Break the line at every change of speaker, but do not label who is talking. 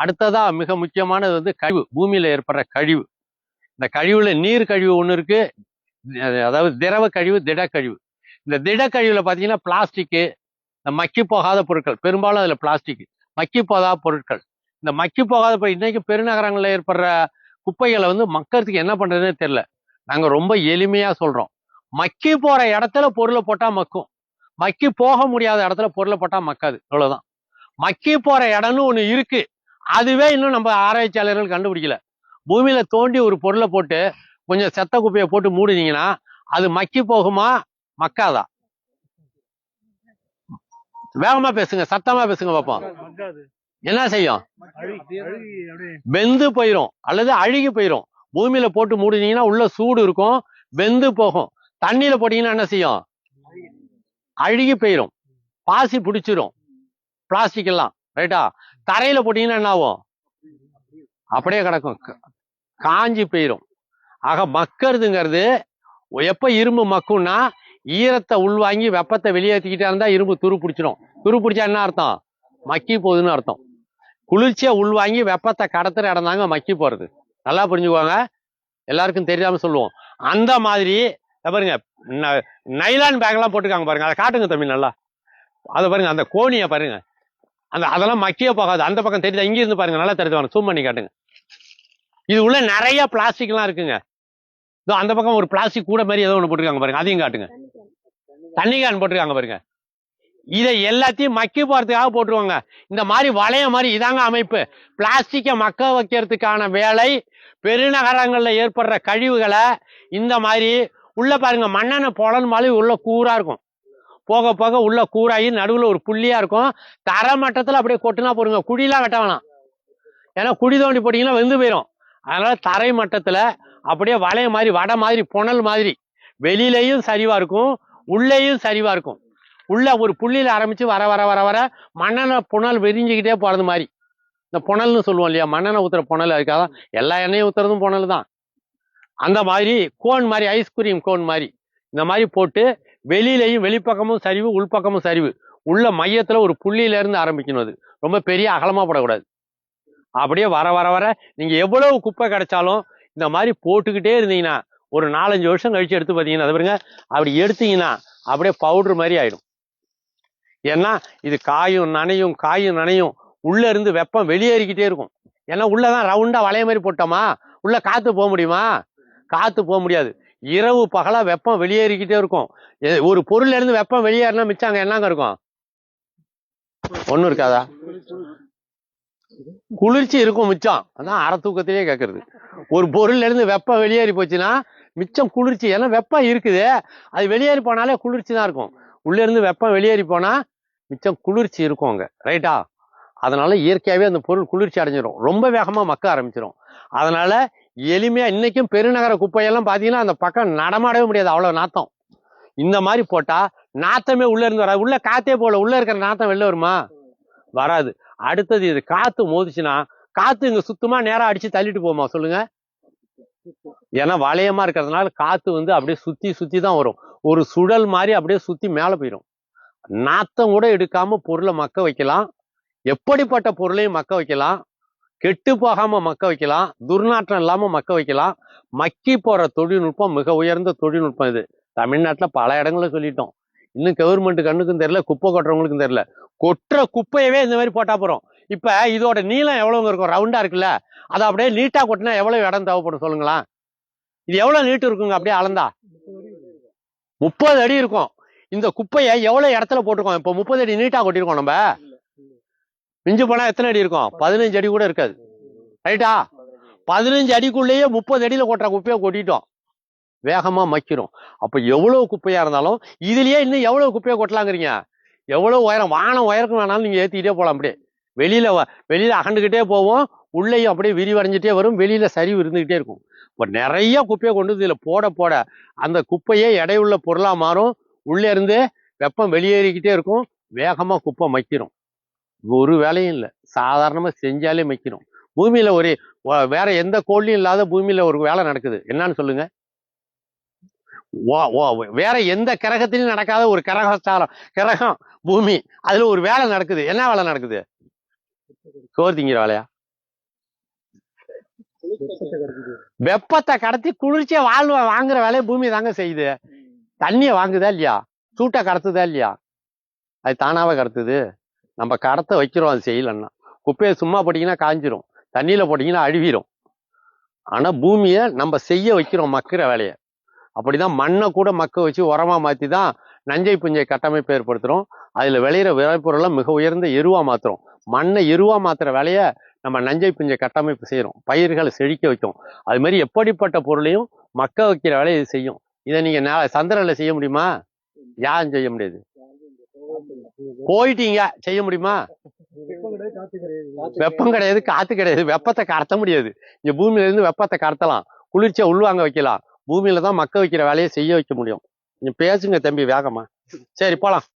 அடுத்ததா மிக முக்கியமானது வந்து கழிவு பூமியில ஏற்படுற கழிவு. இந்த கழிவுல நீர் கழிவு ஒண்ணு இருக்கு. அதாவது திரவ கழிவு திட கழிவு. இந்த திட கழிவுல பாத்தீங்கன்னா பிளாஸ்டிக்கு மக்கி போகாத பொருட்கள். பெரும்பாலும் அதுல பிளாஸ்டிக் மக்கி போகாத பொருட்கள். இந்த மக்கி போகாத இன்னைக்கு பெருநகரங்களில் ஏற்படுற குப்பைகளை வந்து மக்கிறதுக்கு என்ன பண்றதுன்னே தெரியல. நாங்க ரொம்ப எளிமையா சொல்றோம். மக்கி போற இடத்துல பொருளை போட்டா மக்கும். மக்கி போக முடியாத இடத்துல பொருளை போட்டா மக்காது. அவ்வளவுதான். மக்கி போற இடம்னு ஒண்ணு இருக்கு. அதுவே இன்னும் நம்ம ஆராய்ச்சியாளர்கள் கண்டுபிடிக்கல. பூமியில தோண்டி ஒரு பொருளை போட்டு கொஞ்சம் செத்த குப்பையை போட்டு மூடுனீங்கன்னா அது மக்கி போகுமா? மக்காதா? வேகமா பேசுங்க சத்தமா பேசுங்க பாப்போம்.
மக்காது.
என்ன செய்யும்? வெந்து போயிடும் அல்லது அழுகி போயிடும் பூமியில போட்டு மூடுனீங்கன்னா உள்ள சூடு இருக்கும் வெந்து போகும். தண்ணியில போட்டீங்கன்னா என்ன செய்யும்? அழுகி. போயிடும் பாசி பிடிச்சிரும். பிளாஸ்டிக் எல்லாம். ரைட்டா தரையில போட்டீங்கன்னா என்ன ஆகும்? அப்படியே கிடக்கும். காஞ்சி போயிடும் ஆக மக்கிறதுங்கிறது எப்ப இரும்பு மக்கும்னா ஈரத்தை உள்வாங்கி வெப்பத்தை வெளியேற்றிக்கிட்டே இருந்தா இரும்பு துரு பிடிச்சிரும். துரு பிடிச்சா என்ன அர்த்தம்? மக்கி போகுதுன்னு அர்த்தம். குளிர்ச்சியை உள்வாங்கி வெப்பத்தை கடத்துற இடம் தாங்க மக்கி போறது. நல்லா புரிஞ்சுக்குவாங்க எல்லாருக்கும் தெரியாம சொல்லுவோம். அந்த மாதிரி பாருங்க ந- நைலான் பேக் எல்லாம் போட்டுருக்காங்க பாருங்க. அதை காட்டுங்க தம்பி நல்லா. அதை பாருங்க அந்த கோணியை பாருங்க. அந்த அதெல்லாம் மக்கியே போகாது. அந்த பக்கம் தெரியுதா இங்க இருந்து பாருங்க நல்லா தெரிஞ்சு சூம் பண்ணி காட்டுங்க. இது உள்ள நிறைய பிளாஸ்டிக் எல்லாம் இருக்குங்க. இதோ அந்த பக்கம் ஒரு பிளாஸ்டிக் கூட மாதிரி ஏதோ ஒன்று போட்டிருக்காங்க பாருங்க. அதையும் காட்டுங்க. தண்ணி கேன் போட்டிருக்காங்க பாருங்க. இதை எல்லாத்தையும் மக்கி போறதுக்காக போட்டுருவாங்க. இந்த மாதிரி வளைய மாதிரி இதாங்க அமைப்பு. பிளாஸ்டிக்கை மக்க வைக்கிறதுக்கான வேலை பெருநகரங்களில் ஏற்படுற கழிவுகளை இந்த மாதிரி உள்ள பாருங்க மண்ணெண்ணெய் புலன் மாதிரி உள்ள கூறாக இருக்கும். போக போக உள்ள கூராகி நடுவில் ஒரு புள்ளியா இருக்கும். தர மட்டத்தில் அப்படியே கொட்டினா போடுங்க. குழிலாம் வெட்ட வேணாம். ஏன்னா குழி தோண்டி போட்டீங்கன்னா வெந்து போயிடும் அதனால தரை மட்டத்தில் அப்படியே வளைய மாதிரி வடை மாதிரி புனல் மாதிரி வெளியிலையும் சரிவா இருக்கும். உள்ளேயும் சரிவா இருக்கும். உள்ள ஒரு புள்ளியில் ஆரம்பிச்சு வர வர வர வர மண்ணெண்ணெய் புனல் விரிஞ்சுக்கிட்டே போறது மாதிரி. இந்த புனல்னு சொல்லுவோம் இல்லையா? மண்ணெண்ணெய் ஊத்துற புனல் அதுக்காக எல்லா எண்ணெயும் ஊத்துறதும் புனல் தான் அந்த மாதிரி கோன் மாதிரி ஐஸ்கிரீம் கோன் மாதிரி. இந்த மாதிரி போட்டு வெளியிலையும் வெளிப்பக்கமும் சரிவு உள்பக்கமும் சரிவு. உள்ள மையத்தில் ஒரு புள்ளியிலேருந்து ஆரம்பிக்கணும் அது. ரொம்ப பெரிய அகலமாக போடக்கூடாது. அப்படியே வர வர வர நீங்கள் எவ்வளவு குப்பை கிடைச்சாலும் இந்த மாதிரி போட்டுக்கிட்டே இருந்தீங்கன்னா ஒரு நாலஞ்சு வருஷம் கழிச்சு எடுத்து பார்த்தீங்கன்னா அது பாருங்க அப்படி எடுத்தீங்கன்னா அப்படியே பவுடர் மாதிரி ஆயிடும். ஏன்னா இது காயும் நனையும் காயும் நனையும் உள்ளே இருந்து வெப்பம் வெளியேறிக்கிட்டே இருக்கும். ஏன்னா உள்ளதான் ரவுண்டாக வளைய மாதிரி போட்டோமா? உள்ளே காற்று போக முடியுமா? காற்று போக முடியாது. இரவு பகலா வெப்பம் வெளியேறிக்கிட்டே இருக்கும். ஒரு பொருள்ல இருந்து வெப்பம் வெளியேறினா மிச்சம் அங்க என்னங்க இருக்கும்? ஒண்ணும் இருக்காதா? குளிர்ச்சி இருக்கும் மிச்சம். அதான் அற தூக்கத்திலேயே கேட்கறது ஒரு பொருள்ல இருந்து வெப்பம் வெளியேறி போச்சுன்னா மிச்சம் குளிர்ச்சி. ஏன்னா வெப்பம் இருக்குது. அது வெளியேறி போனாலே குளிர்ச்சி தான் இருக்கும். உள்ள இருந்து வெப்பம் வெளியேறி போனா மிச்சம் குளிர்ச்சி இருக்கும் அங்க. ரைட்டா? அதனால இயற்கையாவே அந்த பொருள் குளிர்ச்சி அடைஞ்சிரும். ரொம்ப வேகமா மக்க ஆரம்பிச்சிடும் அதனால எளிமையா இன்னைக்கும் பெருநகர குப்பையெல்லாம் பாத்தீங்கன்னா அந்த பக்கம் நடமாடவே முடியாது. அவ்வளவு நாத்தம். இந்த மாதிரி போட்டா நாத்தமே உள்ள இருந்து வராது. உள்ள காத்தே போல உள்ள இருக்கிற நாத்தம் வெளில வருமா? வராது. அடுத்தது இது காத்து மோதிச்சுன்னா காத்து இங்க சுத்தமா நேரம் அடிச்சு தள்ளிட்டு போமா சொல்லுங்க. ஏன்னா வளையமா இருக்கிறதுனால காத்து வந்து அப்படியே சுத்தி சுத்தி தான் வரும். ஒரு சுழல் மாதிரி அப்படியே சுத்தி மேல போயிடும் நாத்தம் கூட எடுக்காம பொருளை மக்க வைக்கலாம். எப்படிப்பட்ட பொருளையும் மக்க வைக்கலாம். கெட்டு போகாம மக்க வைக்கலாம் துர்நாற்றம் இல்லாம மக்க வைக்கலாம். மக்கி போற தொழில்நுட்பம் மிக உயர்ந்த தொழில்நுட்பம் இது. தமிழ்நாட்டுல பல இடங்களில் சொல்லிட்டோம். இன்னும் கவர்மெண்ட் கண்ணுக்கும் தெரியல குப்பை கொட்டுறவங்களுக்கும் தெரியல. கொட்டுற குப்பையவே இந்த மாதிரி போட்டா போறோம். இப்ப இதோட நீளம் எவ்வளவுங்க இருக்கும்? ரவுண்டா இருக்குல்ல. அதை அப்படியே நீட்டா கொட்டினா எவ்வளவு இடம் தேவைப்படும் சொல்லுங்களா இது எவ்வளவு நீட்டு இருக்குங்க? அப்படியே அளந்தா. முப்பது அடி இருக்கும். இந்த குப்பையை எவ்வளவு இடத்துல போட்டிருக்கோம்? இப்போ முப்பது அடி நீட்டா கொட்டிருக்கோம் நம்ம. மிஞ்சு போனா எத்தனை அடி இருக்கும்? பதினஞ்சு அடி கூட இருக்காது. ரைட்டா பதினஞ்சு அடிக்குள்ளேயே முப்பது அடியில கொட்டுற குப்பையை கொட்டிட்டோம். வேகமா மக்கிரும். அப்ப எவ்வளவு குப்பையா இருந்தாலும் இதுலயே இன்னும் எவ்வளவு குப்பையை கொட்டலாங்கிறீங்க? எவ்வளவு உயரம்? வானம் உயரக்கு வேணாலும் நீங்க ஏத்திக்கிட்டே போலாம் அப்படியே. வெளியில வ- வெளியில அகண்டுகிட்டே போவோம். உள்ளேயும் அப்படியே விரிவடைஞ்சிட்டே வரும். வெளியில சரிவு இருந்துகிட்டே இருக்கும். இப்போ நிறைய குப்பையை கொண்டு வந்து இதுல போட போட அந்த குப்பையே எடையுள்ள பொருளா மாறும். உள்ளே இருந்து வெப்பம் வெளியேறிக்கிட்டே இருக்கும். வேகமா குப்பை மக்கிரும். ஒரு வேலையும் இல்லை. சாதாரணமாக செஞ்சாலே மக்கிரும் பூமியில ஒரு வேற எந்த கோள்லையும் இல்லாத பூமியில் ஒரு வேலை நடக்குது. என்னன்னு சொல்லுங்க. வேற எந்த கிரகத்திலையும் நடக்காத ஒரு கிரகஸ்தானம் கிரகம் பூமி அதில் ஒரு வேலை நடக்குது. என்ன வேலை நடக்குது? சோறு திங்கிற வேலையா? வெப்பத்தை கடத்தி குளிர்ச்சியை வாழ்வ வாங்குற வேலையை பூமி தாங்க செய்யுது. தண்ணியை வாங்குதா இல்லையா? சூட்டை கடத்துதா இல்லையா? அது தானாவே கடத்துது. நம்ம கடத்தை வைக்கிறோம் அது செய்யலன்னா. குப்பையை சும்மா போட்டிங்கன்னா காஞ்சிரும். தண்ணியில் போட்டிங்கன்னா அழுவிரும் ஆனால் பூமியை நம்ம செய்ய வைக்கிறோம் மக்கிற வேலையை. அப்படிதான் மண்ணை கூட மக்க வச்சு உரமாக மாற்றி தான் நஞ்சை புஞ்சை கட்டமைப்பு ஏற்படுத்துகிறோம் அதில் விளையிற விளைபொருளை மிக உயர்ந்த எருவாக மாற்றுறோம் மண்ணை எருவாக மாற்றுற வேலையை நம்ம நஞ்சை புஞ்சை கட்டமைப்பு செய்கிறோம் பயிர்களை செழிக்க வைக்கும். அது மாதிரி எப்படிப்பட்ட பொருளையும் மக்க வைக்கிற வேலையை செய்யும். இதை நீங்கள் நா- சந்திரன்ல செய்ய முடியுமா? யாரும் செய்ய முடியாது. போயிட்டீங்க. செய்ய முடியுமா? வெப்பம் கிடையாது காத்து கிடையாது. வெப்பத்தை கடத்த முடியாது. இங்க பூமியில இருந்து வெப்பத்தை கடத்தலாம். குளிர்ச்சியை உள்வாங்க வைக்கலாம். பூமியில தான் மக்க வைக்கிற வேலையை செய்ய வைக்க முடியும். நீங்க பேசுங்க தம்பி வேகமா. சரி போலாம்.